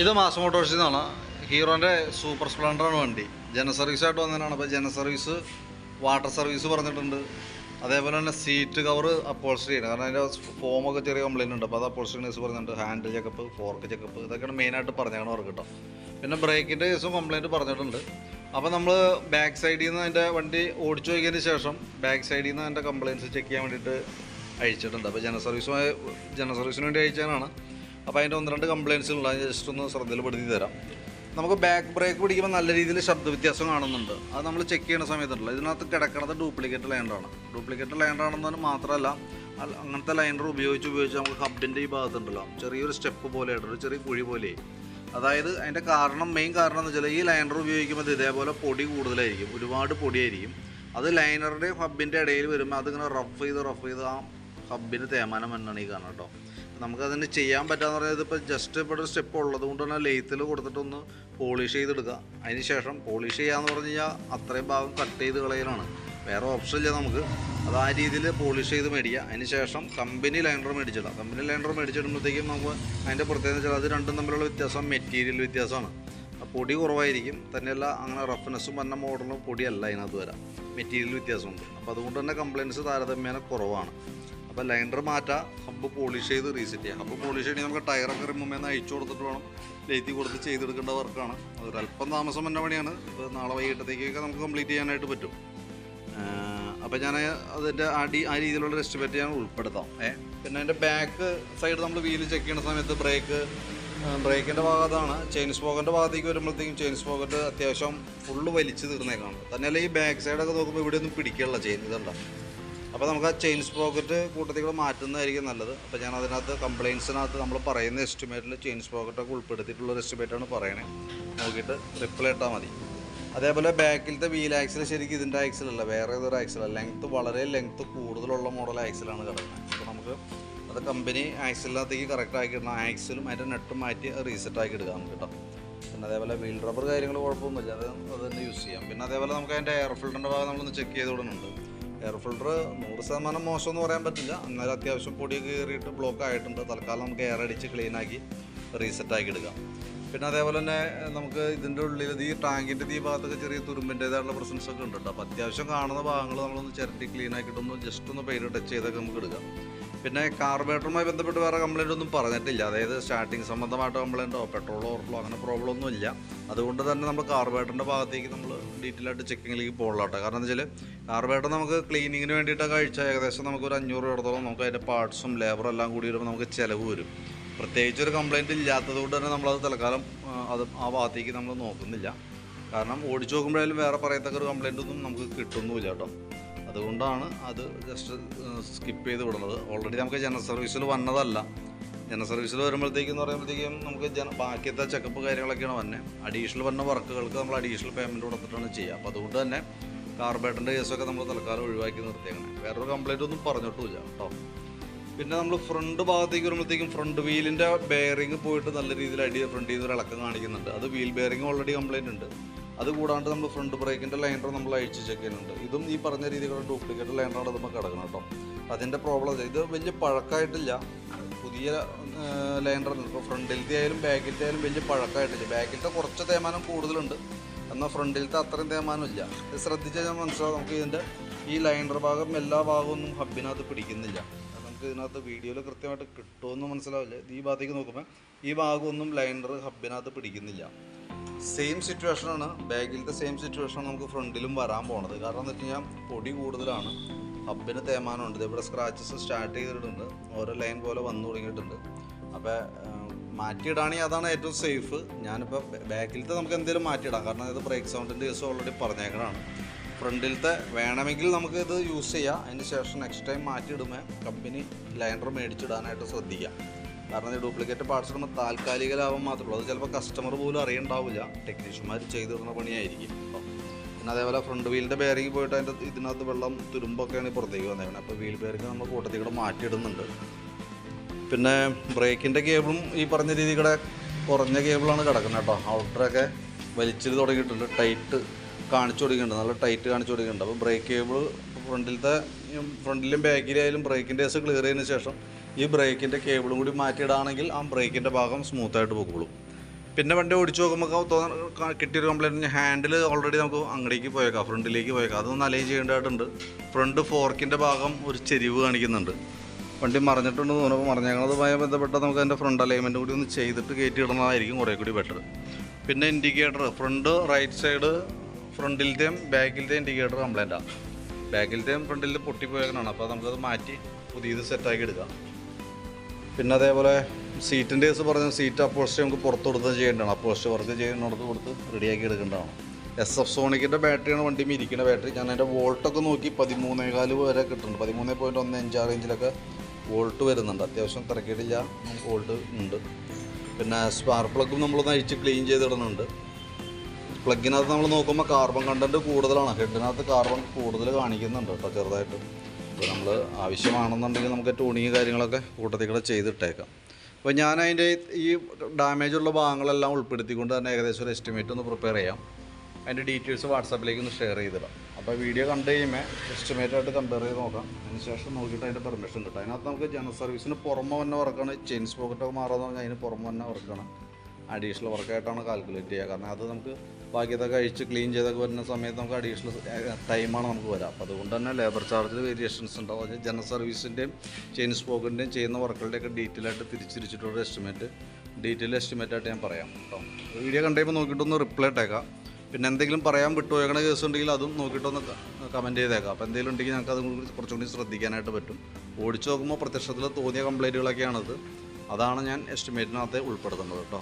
ഇത് മാസ് മോട്ടോഴ്സിൽ എന്നാണ് ഹീറോന്റെ സൂപ്പർ സ്പ്ലെൻഡറാണ് വണ്ടി. ജന സർവീസ് ആയിട്ട് വന്നതിനാണ്. അപ്പോൾ ജന സർവീസ് വാട്ടർ സർവീസ് പറഞ്ഞിട്ടുണ്ട്. അതേപോലെ തന്നെ സീറ്റ് കവർ അപ്പോൾസ്റ്ററി ചെയ്യണം കാരണം അതിന്റെ ഫോമൊക്കെ ചെറിയ കംപ്ലൈന്റ് ഉണ്ട്. അപ്പോൾ അത് അപ്പോൾസ്റ്ററി കേസ് പറഞ്ഞിട്ടുണ്ട്. ഹാൻഡിൽ ചെക്കപ്പ് ഫോർക്ക് ചെക്കപ്പ് ഇതൊക്കെയാണ് മെയിനായിട്ട് പറഞ്ഞാണ് അവർക്ക് കേട്ടോ പിന്നെ ബ്രേക്കിന്റെ കേസും കംപ്ലൈന്റ് പറഞ്ഞിട്ടുണ്ട്. അപ്പോൾ നമ്മൾ ബാക്ക് സൈഡിൽ നിന്ന് അതിന്റെ വണ്ടി ഓടിച്ചു നോക്കിയതിന് ശേഷം ബാക്ക് സൈഡിൽ നിന്ന് അതിന്റെ കംപ്ലയിൻസ് ചെക്ക് ചെയ്യാൻ വേണ്ടിയിട്ട് അയച്ചിട്ടുണ്ട്. അപ്പോൾ ജന സർവീസുമായി ജന സർവീസിന് വേണ്ടി അയച്ചതാണ് അപ്പോൾ അതിന്റെ ഒന്ന് രണ്ട് കംപ്ലയിൻസുകൾ അത് ജസ്റ്റ് ഒന്ന് ശ്രദ്ധയിൽപ്പെടുത്തി തരാം. നമുക്ക് ബാക്ക് ബ്രേക്ക് പിടിക്കുമ്പോൾ നല്ല രീതിയിൽ ശബ്ദ വ്യത്യാസം കാണുന്നുണ്ട്. അത് നമ്മൾ ചെക്ക് ചെയ്യുന്ന സമയത്തുണ്ടല്ലോ. ഇതിനകത്ത് കിടക്കുന്നത് ഡ്യൂപ്ലിക്കേറ്റ് ലൈൻഡാണ് ഡ്യൂപ്ലിക്കേറ്റ് ലൈനറാണെന്ന് മാത്രമല്ല അങ്ങനത്തെ ലൈൻഡർ ഉപയോഗിച്ച് ഉപയോഗിച്ച് നമുക്ക് ഹബിന്റെ ഈ ഭാഗത്തുണ്ടല്ലോ. ചെറിയൊരു സ്റ്റെപ്പ് പോലെ ആയിട്ട് ഒരു ചെറിയ കുഴി പോലെ അതായത് അതിന്റെ കാരണം മെയിൻ കാരണം എന്ന് വെച്ചാൽ ഈ ലൈനർ ഉപയോഗിക്കുമ്പോൾ ഇതേപോലെ പൊടി കൂടുതലായിരിക്കും. ഒരുപാട് പൊടിയായിരിക്കും. അത് ലൈനറുടെയും ഹബിന്റെ ഇടയിൽ വരുമ്പോൾ അതിങ്ങനെ റഫ് ചെയ്ത് റഫ് ചെയ്ത് ആ ഹബിന് തേമാനം എന്നാണ് ഈ കാണാം കേട്ടോ. നമുക്കതിന് ചെയ്യാൻ പറ്റാന്ന് പറഞ്ഞാൽ ഇപ്പോൾ ജസ്റ്റ് ഇപ്പോൾ ഒരു സ്റ്റെപ്പ് ഉള്ളത് കൊണ്ട് തന്നെ ലെയ്ത്തിൽ കൊടുത്തിട്ടൊന്ന് പോളിഷ് ചെയ്തെടുക്കുക. അതിന് ശേഷം പോളിഷ് ചെയ്യാന്ന് പറഞ്ഞു കഴിഞ്ഞാൽ അത്രയും ഭാഗം കട്ട് ചെയ്ത് കളയലാണ്. വേറെ ഓപ്ഷൻ ഇല്ല നമുക്ക്. അത് ആ രീതിയിൽ പോളിഷ് ചെയ്ത് മേടിക്കുക. അതിന് ശേഷം കമ്പനി ലൈനർ മേടിച്ചിടാം. കമ്പനി ലൈനർ മേടിച്ചിടുമ്പോഴത്തേക്കും നമുക്ക് അതിന്റെ പ്രത്യേകത വെച്ചാൽ അത് രണ്ടും തമ്മിലുള്ള വ്യത്യാസം മെറ്റീരിയൽ വ്യത്യാസമാണ്. പൊടി കുറവായിരിക്കും. തന്നെയല്ല അങ്ങനെ റഫ്നെസ്സും വന്ന മോഡലും പൊടിയല്ല അതിനകത്ത് വരാം. മെറ്റീരിയൽ വ്യത്യാസമുണ്ട്. അപ്പോൾ അതുകൊണ്ട് തന്നെ കംപ്ലയിൻസ് താരതമ്യേന കുറവാണ്. അപ്പോൾ ലൈനർ മാറ്റാം ഹബ്ബ് പോളിഷ് ചെയ്ത് റീസെറ്റ് ചെയ്യാം. ഹബ്ബ് പോളിഷ് ചെയ്യണമെങ്കിൽ നമുക്ക് ടയറൊക്കെ റിമുമ്പേന്ന് അയച്ചു കൊടുത്തിട്ട് വേണം. ലേറ്റി കൊടുത്ത് ചെയ്തെടുക്കേണ്ട വർക്കാണ് അതൊരല്പം താമസം എന്റെ പണിയാണ്. ഇപ്പോൾ നാളെ വൈകിട്ടത്തേക്കൊക്കെ നമുക്ക് കംപ്ലീറ്റ് ചെയ്യാനായിട്ട് പറ്റും. അപ്പോൾ ഞാൻ അതിന്റെ അടി ആ രീതിയിലുള്ള എസ്റ്റിമേറ്റ് ഞാൻ ഉൾപ്പെടുത്താം. ഏ പിന്നെ അതിന്റെ ബാക്ക് സൈഡ് നമ്മൾ വീൽ ചെക്ക് ചെയ്യുന്ന സമയത്ത് ബ്രേക്ക് ബ്രേക്കിന്റെ ഭാഗത്താണ്. ചെയിൻ സ്പോക്കറിന്റെ ഭാഗത്തേക്ക് വരുമ്പോഴത്തേക്കും ചെയിൻ സ്പോക്കറ്റ് അത്യാവശ്യം ഫുള്ള് വലിച്ച് തീർന്നേക്കാണ്. തന്നെയല്ല ഈ ബാക്ക് സൈഡൊക്കെ നോക്കുമ്പോൾ ഇവിടെ ഒന്നും പിടിക്കാനുള്ള ചെയിൻ ഇതുണ്ടോ? അപ്പോൾ നമുക്ക് ആ ചെയിൻ പോക്കറ്റ് കൂട്ടത്തിൽ കൂടെ മാറ്റുന്നതായിരിക്കും നല്ലത്. അപ്പോൾ ഞാൻ അതിനകത്ത് കംപ്ലയിൻസിനകത്ത് നമ്മൾ പറയുന്ന എസ്റ്റിമേറ്റിൽ ചെയിൻസ് പോക്കറ്റൊക്കെ ഉൾപ്പെടുത്തിയിട്ടുള്ള ഒരു എസ്റ്റിമേറ്റാണ് പറയണേ. നോക്കിയിട്ട് റിപ്ലൈ ഇട്ടാൽ മതി. അതേപോലെ ബാക്കിലത്തെ വീൽ ആക്സിൽ ശരിക്കും ഇതിന്റെ ആക്സിലല്ല വേറെ ഏതൊരു ആക്സിലല്ല ലെങ്ത്ത് വളരെ ലെങ്ത്ത് കൂടുതലുള്ള മോഡൽ ആക്സിലാണ് കിടക്കുന്നത്. അപ്പോൾ നമുക്ക് അത് കമ്പനി ആക്സിലിനകത്തേക്ക് കറക്റ്റ് ആക്കി ഇടണം. ആക്സിലും അതിന്റെ നെട്ടും മാറ്റി റീസെറ്റ് ആക്കി എടുക്കാം നമുക്ക് കേട്ടോ. പിന്നെ അതേപോലെ വീൽ റബ്ബർ കാര്യങ്ങൾ കുഴപ്പമൊന്നുമില്ല. അത് അത് തന്നെ യൂസ് ചെയ്യാം. പിന്നെ അതേപോലെ നമുക്ക് അതിന്റെ എയർ ഫിൽറ്ററിന്റെ ഭാഗം നമ്മളൊന്ന് ചെക്ക് ചെയ്ത് വിടുന്നുണ്ട്. എയർ ഫിൽട്ടർ നൂറ് ശതമാനം മോശം എന്ന് പറയാൻ പറ്റില്ല. എന്നാലും അത്യാവശ്യം പൊടി കയറിയിട്ട് ബ്ലോക്ക് ആയിട്ടുണ്ട്. തൽക്കാലം നമുക്ക് എയർ അടിച്ച് ക്ലീൻ ആക്കി റീസെറ്റ് ആക്കി എടുക്കാം. പിന്നെ അതേപോലെ തന്നെ നമുക്ക് ഇതിന്റെ ഉള്ളിൽ ഈ ടാങ്കിന്റെ ഈ ഭാഗത്തൊക്കെ ചെറിയ തുരുമ്പിന്റേതായിട്ടുള്ള പ്രസൻസ് ഒക്കെ ഉണ്ട് കേട്ടോ. അപ്പോൾ അത്യാവശ്യം കാണുന്ന ഭാഗങ്ങൾ നമ്മളൊന്ന് ചിരട്ടി ക്ലീൻ ആക്കിയിട്ടൊന്ന് ജസ്റ്റ് ഒന്ന് പെയിന്റ് ടച്ച് ചെയ്തൊക്കെ നമുക്ക് എടുക്കാം. പിന്നെ കാർബേറ്ററുമായി ബന്ധപ്പെട്ട് വേറെ കംപ്ലൈന്റ് ഒന്നും പറഞ്ഞിട്ടില്ല. അതായത് സ്റ്റാർട്ടിങ് സംബന്ധമായിട്ട് കംപ്ലൈന്റോ പെട്രോളോ ഓർട്ടോ അങ്ങനെ പ്രോബ്ലം ഒന്നും ഇല്ല അതുകൊണ്ട് തന്നെ നമ്മൾ കാർബേറ്ററിന്റെ ഭാഗത്തേക്ക് നമ്മൾ ഡീറ്റെയിൽ ആയിട്ട് ചെക്കിങ്ങിലേക്ക് പോകണം കേട്ടോ. കാരണം എന്താ വെച്ചാൽ കാർബേറ്റർ നമുക്ക് ക്ലീനിങ്ങിന് വേണ്ടിയിട്ടൊക്കെ കഴിച്ചാൽ ഏകദേശം നമുക്ക് ഒരു അഞ്ഞൂറ് ഇടത്തോളം നമുക്ക് അതിന്റെ പാർട്സും ലേബറും എല്ലാം കൂടി വരുമ്പോൾ നമുക്ക് ചിലവ് വരും. പ്രത്യേകിച്ച് ഒരു കംപ്ലൈന്റ് ഇല്ലാത്തത് കൊണ്ട് തന്നെ നമ്മളത് തൽക്കാലം അത് ആ ഭാഗത്തേക്ക് നമ്മൾ നോക്കുന്നില്ല. കാരണം ഓടിച്ചു നോക്കുമ്പോഴായാലും വേറെ പറയത്തക്ക ഒരു കംപ്ലൈന്റ് ഒന്നും നമുക്ക് കിട്ടുന്നുമില്ല കേട്ടോ. അതുകൊണ്ടാണ് അത് ജസ്റ്റ് സ്കിപ്പ് ചെയ്ത് വിടുന്നത്. ഓൾറെഡി നമുക്ക് ജനറൽ സർവീസിൽ വന്നതല്ല. ജനറൽ സർവീസിൽ വരുമ്പോഴത്തേക്കും എന്ന് പറയുമ്പോഴത്തേക്കും നമുക്ക് ജന ബാക്കിയത്തെ ചെക്കപ്പ് കാര്യങ്ങളൊക്കെയാണ് വന്നത് അഡീഷണൽ വന്ന വർക്കുകൾക്ക് നമ്മൾ അഡീഷണൽ പേയ്മെന്റ് കൊടുത്തിട്ടാണ് ചെയ്യുക. അപ്പോൾ അതുകൊണ്ട് തന്നെ കാർബേറ്ററിന്റെ കേസൊക്കെ നമ്മൾ തൽക്കാലം ഒഴിവാക്കി നിർത്തിയേക്കണേ. വേറൊരു കംപ്ലൈന്റ് ഒന്നും പറഞ്ഞിട്ടുമില്ല കേട്ടോ. പിന്നെ നമ്മൾ ഫ്രണ്ട് ഭാഗത്തേക്ക് വരുമ്പോഴത്തേക്കും ഫ്രണ്ട് വീലിന്റെ ബെയറിംഗ് പോയിട്ട് നല്ല രീതിയിൽ അടി ഫ്രണ്ട് ചെയ്ത് ഒരു ഇളക്കം കാണിക്കുന്നുണ്ട്. അത് വീൽ ബെയറിംഗ് ഓൾറെഡി കംപ്ലൈന്റ് ഉണ്ട്. അത് കൂടാണ്ട് നമ്മൾ ഫ്രണ്ട് ബ്രേക്കിന്റെ ലൈനർ നമ്മൾ അഴിച്ച് ചെക്ക് ചെയ്യുന്നുണ്ട്. ഇതും ഈ പറഞ്ഞ രീതിയിലുള്ള ഡ്യൂപ്ലിക്കേറ്റ് ലൈനറാണ് നമുക്ക് കിടക്കണം കേട്ടോ. അതിന്റെ പ്രോബ്ലം ഇത് വലിയ പഴക്കമായിട്ടില്ല. പുതിയ ലൈനർ ഇപ്പോൾ ഫ്രണ്ടിലത്തെ ആയാലും ബാക്കിലത്തെ ആയാലും വലിയ പഴക്കമായിട്ടില്ല. ബാക്കിലത്തെ കുറച്ച് തേമാനം കൂടുതലുണ്ട്. എന്നാൽ ഫ്രണ്ടിലത്തെ അത്രയും തേമാനം ഇല്ല. ഇത് ശ്രദ്ധിച്ചാൽ ഞാൻ മനസ്സിലാവും നമുക്ക് ഇതിന്റെ ഈ ലൈനർ ഭാഗം എല്ലാ ഭാഗവും ഒന്നും ഹബിനകത്ത് പിടിക്കുന്നില്ല. നമുക്ക് ഇതിനകത്ത് വീഡിയോയിൽ കൃത്യമായിട്ട് കിട്ടുമെന്ന് മനസ്സിലാവില്ല. ഈ ഭാഗത്തേക്ക് നോക്കുമ്പോൾ ഈ ഭാഗമൊന്നും ലൈനർ ഹബിനകത്ത് പിടിക്കുന്നില്ല. സെയിം സിറ്റുവേഷനാണ് ബാഗിലത്തെ സെയിം സിറ്റുവേഷൻ നമുക്ക് ഫ്രണ്ടിലും വരാൻ പോണത്. കാരണം എന്താ വെച്ച് കഴിഞ്ഞാൽ പൊടി കൂടുതലാണ്. ഹബിന് തേമാനമുണ്ട് ഇവിടെ സ്ക്രാച്ചസ് സ്റ്റാർട്ട് ചെയ്തിട്ടുണ്ട്. ഓരോ ലൈൻ പോലെ വന്നു തുടങ്ങിയിട്ടുണ്ട്. അപ്പോൾ മാറ്റിയിടാണെങ്കിൽ അതാണ് ഏറ്റവും സേഫ് ഞാനിപ്പോൾ ബാക്കിലത്തെ നമുക്ക് എന്തെങ്കിലും മാറ്റിയിടാം. കാരണം ഇത് ബ്രേക്ക് സൗണ്ടിന്റെ കേസ് ഓൾറെഡി പറഞ്ഞേക്കണതാണ്. ഫ്രണ്ടിലത്തെ വേണമെങ്കിൽ നമുക്ക് ഇത് യൂസ് ചെയ്യാം. അതിന് ശേഷം നെക്സ്റ്റ് ടൈം മാറ്റിയിടുമ്പോൾ കമ്പനി ലൈനർ മേടിച്ചിടാനായിട്ട് ശ്രദ്ധിക്കാം. കാരണം ഈ ഡ്യൂപ്ലിക്കേറ്റ് പാർട്സ് ഇടുമ്പോൾ താൽക്കാലിക ലാഭം മാത്രമേ ഉള്ളൂ. അത് ചിലപ്പോൾ കസ്റ്റമർ പോലും അറിയണ്ടാവില്ല. ടെക്നീഷ്യന്മാർ ചെയ്തിടുന്ന പണിയായിരിക്കും. പിന്നെ അതേപോലെ ഫ്രണ്ട് വീലിന്റെ ബെയറിംഗ് പോയിട്ട് അതിന്റെ ഇതിനകത്ത് വെള്ളം തുരുമ്പൊക്കെയാണ് പുറത്തേക്ക് വന്നേക്കുന്നത് അപ്പോൾ വീൽ ബെയറിംഗ് നമ്മൾ കൂട്ടത്തിൽ കൂടെ മാറ്റിയിടുന്നുണ്ട്. പിന്നെ ബ്രേക്കിന്റെ കേബിളും ഈ പറഞ്ഞ രീതിയുടെ കുറഞ്ഞ കേബിളാണ് കിടക്കുന്നത് കേട്ടോ. ഔട്ടറൊക്കെ വലിച്ചിട്ട് തുടങ്ങിയിട്ടുണ്ട്. ടൈറ്റ് കാണിച്ചു കൊടുക്കുന്നുണ്ട്. നല്ല ടൈറ്റ് കാണിച്ചു കൊടുക്കുന്നുണ്ട്. അപ്പോൾ ബ്രേക്ക് കേബിൾ ഫ്രണ്ടിലത്തെ ഫ്രണ്ടിലും ബാക്കിലായാലും ബ്രേക്കിന്റെ കേസ് ക്ലിയർ ചെയ്തതിന് ശേഷം ഈ ബ്രേക്കിന്റെ കേബിളും കൂടി മാറ്റിയിടാണെങ്കിൽ ആ ബ്രേക്കിന്റെ ഭാഗം സ്മൂത്തായിട്ട് പൊക്കോളും. പിന്നെ വണ്ടി ഓടിച്ചു നോക്കുമ്പോൾ തോന്നുന്ന കിട്ടിയൊരു കംപ്ലൈന്റ് ഹാൻഡിൽ ഓൾറെഡി നമുക്ക് അങ്ങടേക്ക് പോയേക്കാം ഫ്രണ്ടിലേക്ക് പോയേക്കാം. അതൊന്ന് അലൈൻ ചെയ്യേണ്ടതായിട്ടുണ്ട്. ഫ്രണ്ട് ഫോർക്കിന്റെ ഭാഗം ഒരു ചെരിവ് കാണിക്കുന്നുണ്ട്. വണ്ടി മറിഞ്ഞിട്ടുണ്ട് തോന്നുമ്പോൾ മറിഞ്ഞേക്കുന്നതുമായി ബന്ധപ്പെട്ട് നമുക്ക് അതിന്റെ ഫ്രണ്ട് അലൈൻമെന്റ് കൂടി ഒന്ന് ചെയ്തിട്ട് കയറ്റി ഇടുന്നതായിരിക്കും കുറേ കൂടി ബെറ്റർ പിന്നെ ഇൻഡിക്കേറ്റർ ഫ്രണ്ട് റൈറ്റ് സൈഡ് ഫ്രണ്ടിലത്തെയും ബാക്കിലത്തെയും ഇൻഡിക്കേറ്റർ കംപ്ലൈന്റാണ് ബാക്കിലത്തെയും ഫ്രണ്ടിലത്തെ പൊട്ടിപ്പോയേക്കാണ് അപ്പോൾ നമുക്കത് മാറ്റി പുതിയത് സെറ്റാക്കി എടുക്കാം. പിന്നെ അതേപോലെ സീറ്റിന്റെ കേസ് പറഞ്ഞ സീറ്റ് അപ്പോസ്റ്റ് നമുക്ക് പുറത്ത് കൊടുത്ത് ചെയ്യേണ്ടതാണ്. അപ്പോസ്റ്റ് വർക്ക് ചെയ്യുന്നിടത്ത് കൊടുത്ത് റെഡിയാക്കി എടുക്കേണ്ടതാണ്. എസ് എഫ് സോണിക്കിന്റെ ബാറ്ററിയാണ് വണ്ടി ഇരിക്കുന്ന ബാറ്ററി. ഞാൻ അതിന്റെ വോൾട്ടൊക്കെ നോക്കി പതിമൂന്നേകാൽ വരെ കിട്ടുന്നുണ്ട്. പതിമൂന്ന് പോയിന്റ് ഒന്ന് അഞ്ചാറ് റേഞ്ചിലൊക്കെ വോൾട്ട് വരുന്നുണ്ട്. അത്യാവശ്യം തിരക്കിയിട്ടില്ല വോൾട്ട് ഉണ്ട്. പിന്നെ സ്പാർ പ്ലഗും നമ്മളൊന്ന് അഴിച്ച് ക്ലീൻ ചെയ്തിടുന്നുണ്ട്. പ്ലഗിനകത്ത് നമ്മൾ നോക്കുമ്പോൾ കാർബൺ കണ്ടന്റ് കൂടുതലാണ്. ഹെഡിനകത്ത് കാർബൺ കൂടുതൽ കാണിക്കുന്നുണ്ട് കേട്ടോ ചെറുതായിട്ട്. അപ്പോൾ നമ്മൾ ആവശ്യമാണെന്നുണ്ടെങ്കിൽ നമുക്ക് ട്യൂണിങ് കാര്യങ്ങളൊക്കെ കൂട്ടത്തിൽ കൂടെ ചെയ്തിട്ടേക്കാം. അപ്പോൾ ഞാൻ അതിന്റെ ഈ ഡാമേജ് ഉള്ള ഭാഗങ്ങളെല്ലാം ഉൾപ്പെടുത്തിക്കൊണ്ട് തന്നെ ഏകദേശം ഒരു എസ്റ്റിമേറ്റ് ഒന്ന് പ്രിപ്പയർ ചെയ്യാം. അതിന്റെ ഡീറ്റെയിൽസ് വാട്സാപ്പിലേക്ക് ഒന്ന് ഷെയർ ചെയ്തിടാം. അപ്പോൾ വീഡിയോ കണ്ടു കഴിയുമ്പോൾ എസ്റ്റിമേറ്റ് ആയിട്ട് കമ്പയർ ചെയ്ത് നോക്കാം. അതിനുശേഷം നോക്കിയിട്ട് അതിന്റെ പെർമിഷൻ കിട്ടും. അതിനകത്ത് നമുക്ക് ജനറൽ സർവീസിന് പുറമെ വന്ന വർക്കാണ്. ചെയിൻ സ്പോക്കറ്റൊക്കെ മാറാന്ന് പറഞ്ഞാൽ അതിന് പുറമെ വന്ന വർക്കാണ് അഡീഷണൽ വർക്കായിട്ടാണ് കാൽക്കുലേറ്റ് ചെയ്യുക. കാരണം അത് നമുക്ക് ബാക്കിയതൊക്കെ കഴിച്ച് ക്ലീൻ ചെയ്തൊക്കെ വരുന്ന സമയത്ത് നമുക്ക് അഡീഷണൽ ടൈമാണ് നമുക്ക് വരാം. അപ്പോൾ അതുകൊണ്ട് തന്നെ ലേബർ ചാർജിൽ വേരിയേഷൻസ് ഉണ്ടാവും. അത് ജനറൽ സർവീസിന്റെയും ചെയിൻ സ്പോക്കിന്റെയും ചെയ്യുന്ന വർക്കുകളുടെയൊക്കെ ഡീറ്റെയിൽ ആയിട്ട് തിരിച്ചിരിച്ചിട്ടുള്ള എസ്റ്റിമേറ്റ് ഡീറ്റെയിൽ എസ്റ്റിമേറ്റ് ആയിട്ട് ഞാൻ പറയാം കേട്ടോ. വീഡിയോ കണ്ടപ്പോൾ നോക്കിയിട്ടൊന്ന് റിപ്ലൈ ഇട്ടേക്കാം. പിന്നെ എന്തെങ്കിലും പറയാൻ വിട്ടുപോയണ കേസ് ഉണ്ടെങ്കിൽ അതും നോക്കിയിട്ടൊന്ന് കമന്റ് ചെയ്തേക്കാം. അപ്പോൾ എന്തെങ്കിലും ഉണ്ടെങ്കിൽ ഞങ്ങൾക്ക് അതും കൂടി കുറച്ചും കൂടി ശ്രദ്ധിക്കാനായിട്ട് പറ്റും. ഓടിച്ചു നോക്കുമ്പോൾ പ്രത്യക്ഷത്തിൽ തോന്നിയ കംപ്ലൈന്റുകളൊക്കെയാണത് അതാണ് ഞാൻ എസ്റ്റിമേറ്റിനകത്ത് ഉൾപ്പെടുത്തുന്നത് കേട്ടോ.